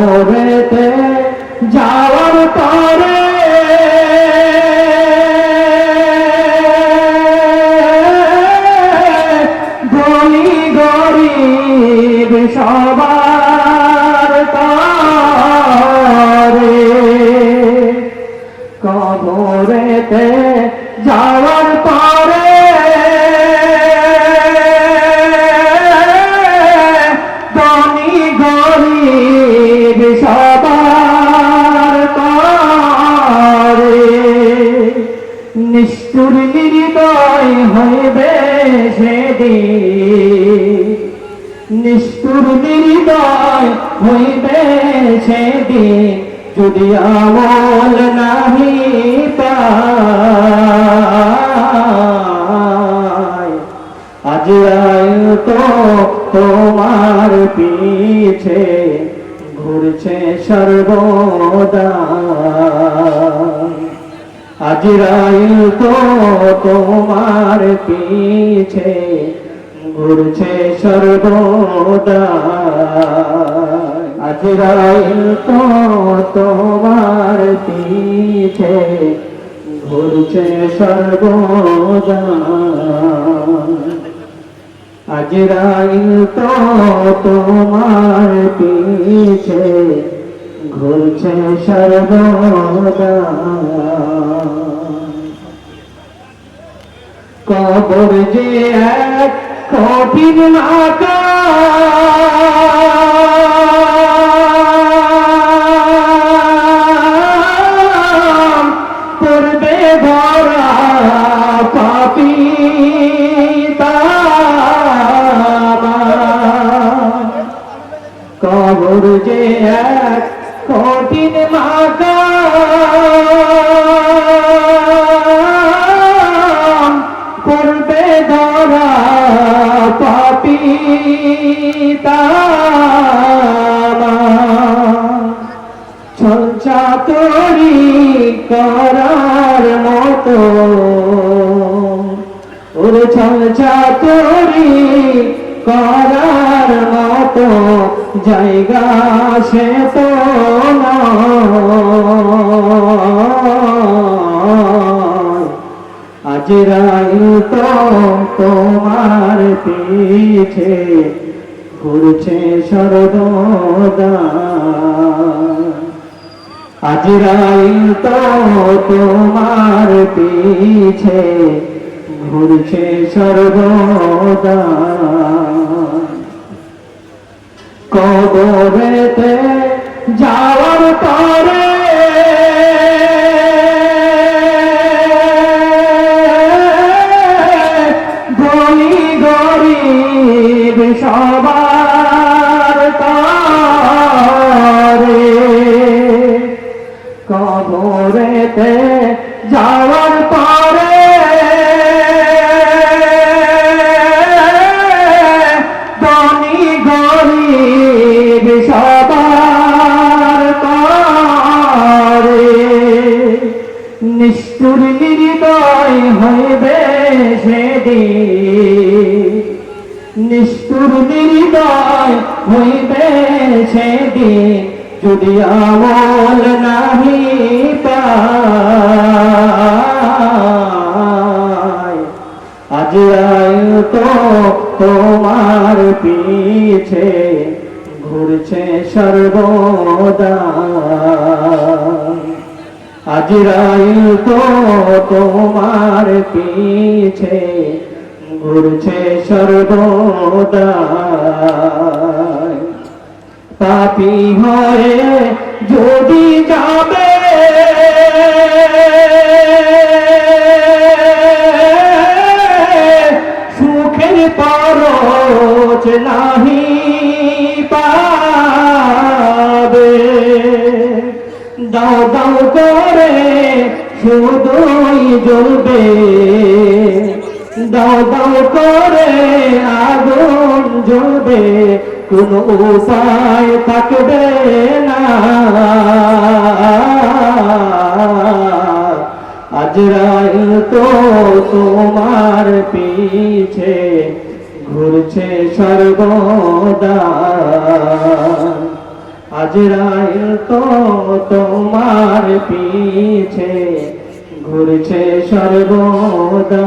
কবরেতে যাওয়ার পরে ধনী গরিব সবার তরে কবরেতে যাওয়ার পরে সেদিন নিষ্ঠুর নির্দয় হইবে সেদিন যদি আমল নাহি আজ আয় তো তোমার পিছে ঘুরছে সর্বদা। আজরাইল তো তোমার পিছে, ঘুরছে সর্বদা আজরাইল তো তোমার পিছে, ঘুরছে সর্বদা আজরাইল তো তোমার পিছে ঘুরছে সর্বদা। কবর যে এক কঠিন মাতা কবর যে এক কঠিন মাতা করবে ধরা পাপি ছঞ্চা তরি করার মতো। ওরে ছঞ্চা তরি করার মতো। জায়গা সে তো নয়। আজ তো তোমার পিছে ঘুরছে সর্বদা আজরাইল তো তোমার পিছে ঘুরছে সর্বদা কবরেতে যাওয়ার পরে ধনী গরিব সবার তরে নিষ্ঠুর নির্দয় হইবে সেদিন। নিষ্ঠুর নির্দয় হইবে সেদিন। যদি আমল নাহি পায় আজ আয় তো তোমার পিছে ঘুরছে সর্বদা আজ রাইল তো তোমার পিছে ঘুরছে সর্বদা পাপি হয়ে যদি যাবে। সুখের পরচ নাহি পাবে। দাও দাও করে শুধুই জ্বলবে। দাও দাও করে আগুন জ্বলবে, কোন উপায় থাকবে না। আজ রাইল তো তোমার পিছে, ঘুরছে সর্বদা। আজরাইল তো তোমার পিছে, ঘুরছে সর্বদা।